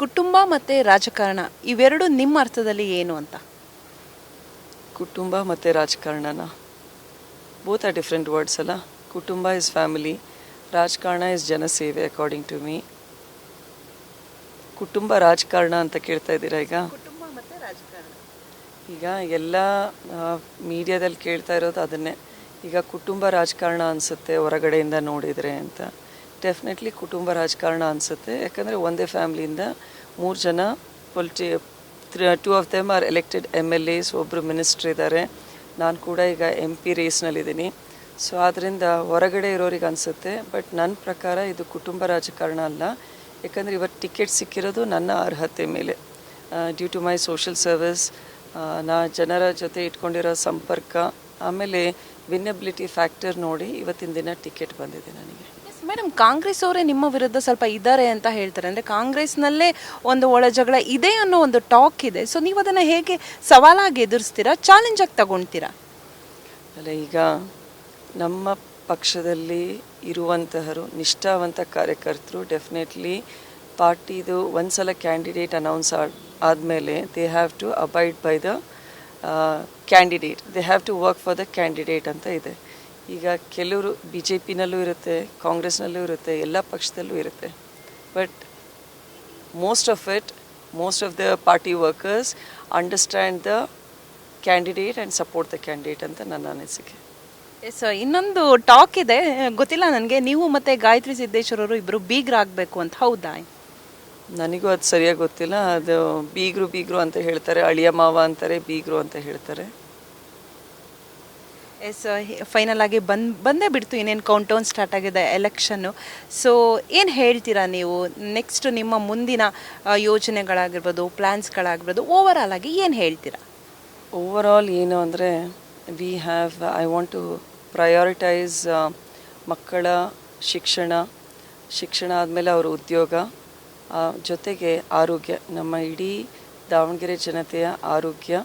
ಕುಟುಂಬ ಮತ್ತು ರಾಜಕಾರಣ ಇವೆರಡು ನಿಮ್ಮ ಅರ್ಥದಲ್ಲಿ ಏನು ಅಂತ? ಕುಟುಂಬ ಮತ್ತು ರಾಜಕಾರಣನ? ಬೋತ್ ಆರ್ ಡಿಫ್ರೆಂಟ್ ವರ್ಡ್ಸ್ ಅಲ್ಲ? ಕುಟುಂಬ ಇಸ್ ಫ್ಯಾಮಿಲಿ ರಾಜಕಾರಣ ಇಸ್ ಜನಸೇವೆ ಅಕಾರ್ಡಿಂಗ್ ಟು ಮೀ ಕುಟುಂಬ ರಾಜಕಾರಣ ಅಂತ ಕೇಳ್ತಾ ಇದ್ದೀರಾ ಈಗ? ಕುಟುಂಬ ಮತ್ತು ರಾಜಕಾರಣ. ಈಗ ಎಲ್ಲ ಮೀಡಿಯಾದಲ್ಲಿ ಕೇಳ್ತಾ ಇರೋದು ಅದನ್ನೇ. ಈಗ ಕುಟುಂಬ ರಾಜಕಾರಣ ಅನಿಸುತ್ತೆ ಹೊರಗಡೆಯಿಂದ ನೋಡಿದರೆ ಅಂತ. ಡೆಫಿನೆಟ್ಲಿ ಕುಟುಂಬ ರಾಜಕಾರಣ ಅನಿಸುತ್ತೆ. ಯಾಕಂದರೆ ಒಂದೇ ಫ್ಯಾಮ್ಲಿಯಿಂದ ಮೂರು ಜನ polity two of them are elected M L S ಒಬ್ಬರು ಮಿನಿಸ್ಟ್ರ್ ಇದ್ದಾರೆ ನಾನು ಕೂಡ ಈಗ ಎಂ ಪಿ ರೇಸ್ನಲ್ಲಿದ್ದೀನಿ ಸೊ ಆದ್ದರಿಂದ ಹೊರಗಡೆ ಇರೋರಿಗೆ ಅನಿಸುತ್ತೆ. ಬಟ್ ನನ್ನ ಪ್ರಕಾರ ಇದು ಕುಟುಂಬ ರಾಜಕಾರಣ ಅಲ್ಲ. ಯಾಕಂದರೆ ಇವತ್ತು ಟಿಕೆಟ್ ಸಿಕ್ಕಿರೋದು ನನ್ನ ಅರ್ಹತೆ ಮೇಲೆ. Due to my social service ನಾ ಜನರ ಜೊತೆ ಇಟ್ಕೊಂಡಿರೋ ಸಂಪರ್ಕ, ಆಮೇಲೆ ವಿನ್ನೆಬಿಲಿಟಿ ಫ್ಯಾಕ್ಟರ್ ನೋಡಿ ಇವತ್ತಿನ ದಿನ ಟಿಕೆಟ್ ಬಂದಿದೆ ನನಗೆ. ಮೇಡಮ್, ಕಾಂಗ್ರೆಸ್ ಅವರೇ ನಿಮ್ಮ ವಿರುದ್ಧ ಸ್ವಲ್ಪ ಇದ್ದಾರೆ ಅಂತ ಹೇಳ್ತಾರೆ. ಅಂದರೆ ಕಾಂಗ್ರೆಸ್ನಲ್ಲೇ ಒಂದು ಒಳ ಜಗಳ ಇದೆ ಅನ್ನೋ ಒಂದು ಟಾಕ್ ಇದೆ. ಸೊ ನೀವು ಅದನ್ನು ಹೇಗೆ ಸವಾಲಾಗಿ ಎದುರಿಸ್ತೀರಾ? ಚಾಲೆಂಜಾಗಿ ತಗೊಳ್ತೀರಾ ಅಲ್ಲ, ಈಗ ನಮ್ಮ ಪಕ್ಷದಲ್ಲಿ ಇರುವಂತಹರು, ನಿಷ್ಠಾವಂತ ಕಾರ್ಯಕರ್ತರು ಡೆಫಿನೆಟ್ಲಿ ಪಾರ್ಟಿದು ಒಂದ್ಸಲ ಕ್ಯಾಂಡಿಡೇಟ್ ಅನೌನ್ಸ್ ಆದಮೇಲೆ they have to abide by the candidate they have to work for the candidate ಅಂತ ಇದೆ. ಈಗ ಕೆಲವರು ಬಿ ಜೆ ಪಿನಲ್ಲೂ ಇರುತ್ತೆ ಕಾಂಗ್ರೆಸ್ನಲ್ಲೂ ಇರುತ್ತೆ ಎಲ್ಲ ಪಕ್ಷದಲ್ಲೂ ಇರುತ್ತೆ. But most of it most of the party workers understand the candidate and support the candidate ಅಂತ ನನ್ನ ಅನಿಸಿಕೆ. ಎಸ್ ಇನ್ನೊಂದು ಟಾಕ್ ಇದೆ. ಗೊತ್ತಿಲ್ಲ ನನಗೆ. ನೀವು ಮತ್ತು ಗಾಯತ್ರಿ ಸಿದ್ದೇಶ್ವರರು ಇಬ್ಬರು ಬೀಗ್ರಾಗಬೇಕು ಅಂತ. ಹೌದಾ? ನನಗೂ ಅದು ಸರಿಯಾಗಿ ಗೊತ್ತಿಲ್ಲ. ಅದು ಬೀಗರು ಬೀಗರು ಅಂತ ಹೇಳ್ತಾರೆ ಅಳಿಯ ಮಾವ ಅಂತಾರೆ ಬೀಗರು ಅಂತ ಹೇಳ್ತಾರೆ. ಎಸ್ ಫೈನಲ್ ಆಗಿ ಬಂದ್, ಬಂದೇ ಬಿಡ್ತು. ಇನ್ನೇನು ಕೌಂಟೌನ್ ಸ್ಟಾರ್ಟ್ ಆಗಿದೆ ಎಲೆಕ್ಷನ್ನು ಸೊ ಏನು ಹೇಳ್ತೀರಾ ನೀವು? ನೆಕ್ಸ್ಟ್ ನಿಮ್ಮ ಮುಂದಿನ ಯೋಜನೆಗಳಾಗಿರ್ಬೋದು ಪ್ಲ್ಯಾನ್ಸ್ಗಳಾಗಿರ್ಬೋದು ಓವರ್ ಆಲ್ ಆಗಿ ಏನು ಹೇಳ್ತೀರಾ? ಓವರ್ ಆಲ್ ಏನು ಅಂದರೆ we have I want to prioritize ಮಕ್ಕಳ ಶಿಕ್ಷಣ ಶಿಕ್ಷಣ ಆದಮೇಲೆ ಅವರ ಉದ್ಯೋಗ ಜೊತೆಗೆ ಆರೋಗ್ಯ. ನಮ್ಮ ಇಡೀ ದಾವಣಗೆರೆ ಜನತೆಯ ಆರೋಗ್ಯ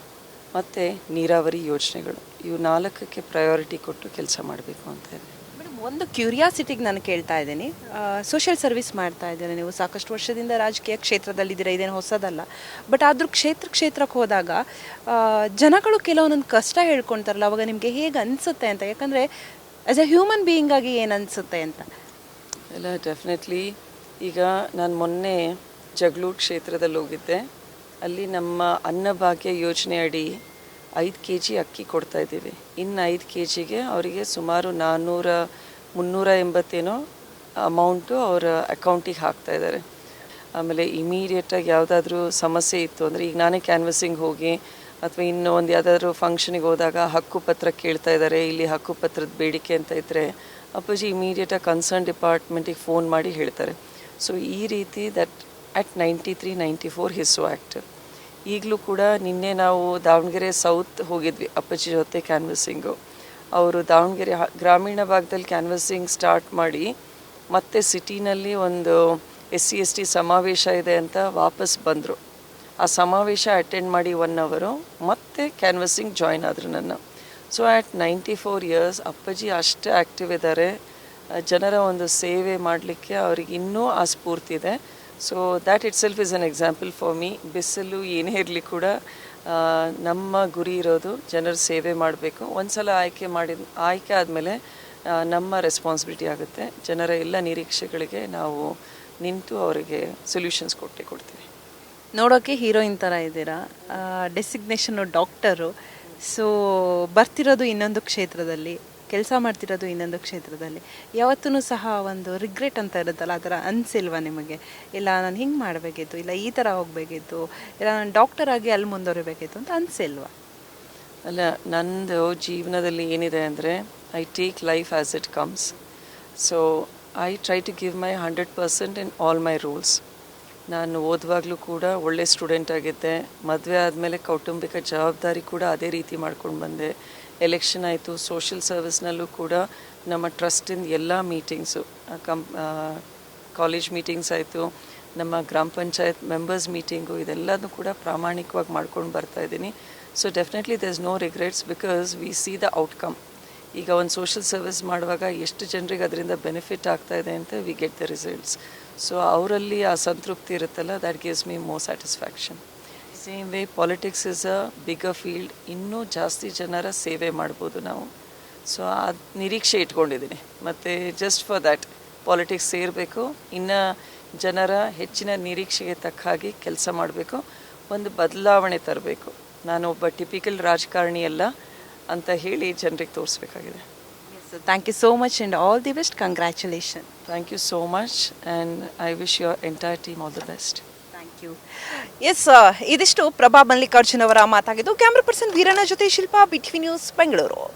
ಮತ್ತು ನೀರಾವರಿ ಯೋಜನೆಗಳು. ಇವು ನಾಲ್ಕಕ್ಕೆ ಪ್ರಯಾರಿಟಿ ಕೊಟ್ಟು ಕೆಲಸ ಮಾಡಬೇಕು ಅಂತ ಇದೆ ಮೇಡಮ್ ಒಂದು ಕ್ಯೂರಿಯಾಸಿಟಿಗೆ ನಾನು ಕೇಳ್ತಾ ಇದ್ದೀನಿ. ಸೋಷಿಯಲ್ ಸರ್ವಿಸ್ ಮಾಡ್ತಾ ಇದ್ದೀರಾ ನೀವು. ಸಾಕಷ್ಟು ವರ್ಷದಿಂದ ರಾಜಕೀಯ ಕ್ಷೇತ್ರದಲ್ಲಿದ್ದೀರಾ ಇದೇನು ಹೊಸದಲ್ಲ. ಬಟ್ ಆದರೂ ಕ್ಷೇತ್ರ ಕ್ಷೇತ್ರಕ್ಕೆ ಹೋದಾಗ ಜನಗಳು ಕೆಲವೊಂದೊಂದು ಕಷ್ಟ ಹೇಳ್ಕೊಳ್ತಾರಲ್ಲ ಅವಾಗ ನಿಮಗೆ ಹೇಗೆ ಅನಿಸುತ್ತೆ ಅಂತ? ಯಾಕಂದರೆ ಆ್ಯಸ್ ಎ ಹ್ಯೂಮನ್ ಬೀಯಿಂಗಾಗಿ ಏನು ಅನಿಸುತ್ತೆ ಅಂತ? ಎಲ್ಲ ಡೆಫಿನೆಟ್ಲಿ ಈಗ ನಾನು ಮೊನ್ನೆ ಜಗಳೂರು ಕ್ಷೇತ್ರದಲ್ಲಿ ಹೋಗಿದ್ದೆ. ಅಲ್ಲಿ ನಮ್ಮ ಅನ್ನಭಾಗ್ಯ ಯೋಜನೆ ಅಡಿ ಐದು ಕೆ ಜಿ ಅಕ್ಕಿ ಕೊಡ್ತಾ ಇದ್ದೀವಿ. ಇನ್ನು ಐದು ಕೆ ಜಿಗೆ ಅವರಿಗೆ ಸುಮಾರು ನಾನ್ನೂರ ಮುನ್ನೂರ ಎಂಬತ್ತೇನೋ ಅಮೌಂಟು ಅವರ ಅಕೌಂಟಿಗೆ ಹಾಕ್ತಾ ಇದ್ದಾರೆ. ಆಮೇಲೆ ಇಮಿಡಿಯೇಟಾಗಿ ಯಾವುದಾದ್ರೂ ಸಮಸ್ಯೆ ಇತ್ತು ಅಂದರೆ ಈಗ ನಾನೇ ಕ್ಯಾನ್ವಸಿಂಗ್ ಹೋಗಿ ಅಥವಾ ಇನ್ನು ಒಂದು ಯಾವುದಾದ್ರೂ ಫಂಕ್ಷನಿಗೆ ಹೋದಾಗ ಹಕ್ಕುಪತ್ರ ಕೇಳ್ತಾ ಇದ್ದಾರೆ, ಇಲ್ಲಿ ಹಕ್ಕುಪತ್ರದ ಬೇಡಿಕೆ ಅಂತ ಇದ್ದರೆ ಅಪ್ಪಾಜಿ ಇಮಿಡಿಯೇಟಾಗಿ ಕನ್ಸರ್ನ್ ಡಿಪಾರ್ಟ್ಮೆಂಟಿಗೆ ಫೋನ್ ಮಾಡಿ ಹೇಳ್ತಾರೆ. ಸೊ ಈ ರೀತಿ that at ninety three, ninety four his act ಈಗಲೂ ಕೂಡ ನಿನ್ನೆ ನಾವು ದಾವಣಗೆರೆ ಸೌತ್ ಹೋಗಿದ್ವಿ ಅಪ್ಪಾಜಿ ಜೊತೆ ಕ್ಯಾನ್ವಸಿಂಗು ಅವರು ದಾವಣಗೆರೆ ಗ್ರಾಮೀಣ ಭಾಗದಲ್ಲಿ ಕ್ಯಾನ್ವಸಿಂಗ್ ಸ್ಟಾರ್ಟ್ ಮಾಡಿ ಮತ್ತೆ ಸಿಟಿನಲ್ಲಿ ಒಂದು ಎಸ್ ಸಿ ಎಸ್ ಟಿ ಸಮಾವೇಶ ಇದೆ ಅಂತ ವಾಪಸ್ ಬಂದರು. ಆ ಸಮಾವೇಶ ಅಟೆಂಡ್ ಮಾಡಿ ಒನ್ ಅವರು ಮತ್ತೆ ಕ್ಯಾನ್ವಸಿಂಗ್ ಜಾಯ್ನ್ ಆದರು ನನ್ನ. So at ninety four years Appaji ಅಷ್ಟು ಆ್ಯಕ್ಟಿವ್ ಇದ್ದಾರೆ. ಜನರ ಒಂದು ಸೇವೆ ಮಾಡಲಿಕ್ಕೆ ಅವ್ರಿಗೆ ಇನ್ನೂ ಆ ಸ್ಫೂರ್ತಿ ಇದೆ. So that itself is an example for me ಬಿಸಿಲು ಏನೇ ಇರಲಿ ಕೂಡ ನಮ್ಮ ಗುರಿ ಇರೋದು ಜನರ ಸೇವೆ ಮಾಡಬೇಕು. ಒಂದ್ಸಲ ಆಯ್ಕೆ ಮಾಡಿದ, ಆಯ್ಕೆ ಆದಮೇಲೆ ನಮ್ಮ ರೆಸ್ಪಾನ್ಸಿಬಿಲಿಟಿ ಆಗುತ್ತೆ. ಜನರ ಎಲ್ಲ ನಿರೀಕ್ಷೆಗಳಿಗೆ ನಾವು ನಿಂತು ಅವರಿಗೆ ಸೊಲ್ಯೂಷನ್ಸ್ ಕೊಟ್ಟೆ ಕೊಡ್ತೀವಿ. ನೋಡೋಕ್ಕೆ ಹೀರೋಯಿನ್ ಥರ ಇದ್ದೀರಾ? Designation doctor. ಸೊ ಬರ್ತಿರೋದು ಇನ್ನೊಂದು ಕ್ಷೇತ್ರದಲ್ಲಿ. ಕೆಲಸ ಮಾಡ್ತಿರೋದು ಇನ್ನೊಂದು ಕ್ಷೇತ್ರದಲ್ಲಿ. ಯಾವತ್ತೂ ಸಹ ಒಂದು ರಿಗ್ರೆಟ್ ಅಂತ ಇರುತ್ತಲ್ಲ ಆ ಥರ ಅನಿಸಿಲ್ವಾ ನಿಮಗೆ? ಇಲ್ಲ, ನಾನು ಹಿಂಗೆ ಮಾಡಬೇಕಿತ್ತು, ಇಲ್ಲ ಈ ಥರ ಹೋಗಬೇಕಿತ್ತು, ಇಲ್ಲ ನಾನು ಡಾಕ್ಟರ್ ಆಗಿ ಅಲ್ಲಿ ಮುಂದುವರಿಬೇಕಿತ್ತು ಅಂತ ಅನಿಸಿಲ್ವ? ಅಲ್ಲ, ನಂದು ಜೀವನದಲ್ಲಿ ಏನಿದೆ ಅಂದರೆ I take life as it comes so I try to give my hundred percent in all my rules ನಾನು ಓದುವಾಗಲೂ ಕೂಡ ಒಳ್ಳೆ ಸ್ಟೂಡೆಂಟ್ ಆಗಿದ್ದೆ. ಮದುವೆ ಆದಮೇಲೆ ಕೌಟುಂಬಿಕ ಜವಾಬ್ದಾರಿ ಕೂಡ ಅದೇ ರೀತಿ ಮಾಡ್ಕೊಂಡು ಬಂದೆ. ಎಲೆಕ್ಷನ್ ಆಯಿತು ಸೋಷಿಯಲ್ ಸರ್ವಿಸ್ನಲ್ಲೂ ಕೂಡ ನಮ್ಮ ಟ್ರಸ್ಟಿಂದ ಎಲ್ಲ ಮೀಟಿಂಗ್ಸು ಕಂ ಕಾಲೇಜ್ ಮೀಟಿಂಗ್ಸ್ ಆಯಿತು, ನಮ್ಮ ಗ್ರಾಮ ಪಂಚಾಯತ್ ಮೆಂಬರ್ಸ್ ಮೀಟಿಂಗು ಇದೆಲ್ಲದೂ ಕೂಡ ಪ್ರಾಮಾಣಿಕವಾಗಿ ಮಾಡ್ಕೊಂಡು ಬರ್ತಾ ಇದ್ದೀನಿ. So definitely there is no regrets because we see the outcome ಈಗ ಒಂದು ಸೋಷಿಯಲ್ ಸರ್ವಿಸ್ ಮಾಡುವಾಗ ಎಷ್ಟು ಜನರಿಗೆ ಅದರಿಂದ ಬೆನಿಫಿಟ್ ಆಗ್ತಾ ಇದೆ ಅಂತ we get the results so ಅವರಲ್ಲಿ ಆ ಸಂತೃಪ್ತಿ ಇರುತ್ತಲ್ಲ that gives me more satisfaction same way politics is a big field ಇನ್ನೂ ಜಾಸ್ತಿ ಜನರ ಸೇವೆ ಮಾಡ್ಬೋದು ನಾವು. ಸೊ ಆ ನಿರೀಕ್ಷೆ ಇಟ್ಕೊಂಡಿದ್ದೀನಿ. ಮತ್ತು ಜಸ್ಟ್ ಫಾರ್ ದ್ಯಾಟ್ ಪಾಲಿಟಿಕ್ಸ್ ಸೇರಬೇಕು ಇನ್ನು ಜನರ ಹೆಚ್ಚಿನ ನಿರೀಕ್ಷೆಗೆ ತಕ್ಕ ಹಾಗೆ ಕೆಲಸ ಮಾಡಬೇಕು ಒಂದು ಬದಲಾವಣೆ ತರಬೇಕು. ನಾನು ಒಬ್ಬ ಟಿಪಿಕಲ್ ರಾಜಕಾರಣಿ ಅಲ್ಲ ಅಂತ ಹೇಳಿ ಜನರಿಗೆ ತೋರಿಸ್ಬೇಕಾಗಿದೆ. Thank you so much and all the best congratulation thank you so much and I wish your entire team all the best S ಇದಿಷ್ಟು ಪ್ರಭಾ ಮಲ್ಲಿಕಾರ್ಜುನ್ ಅವರ ಮಾತಾಗಿದ್ದು. ಕ್ಯಾಮ್ರಾ ಪರ್ಸನ್ ವೀರಣ್ಣ ಜೊತೆ ಶಿಲ್ಪಾ ಬಿಟ್ವಿ ನ್ಯೂಸ್ ಬೆಂಗಳೂರು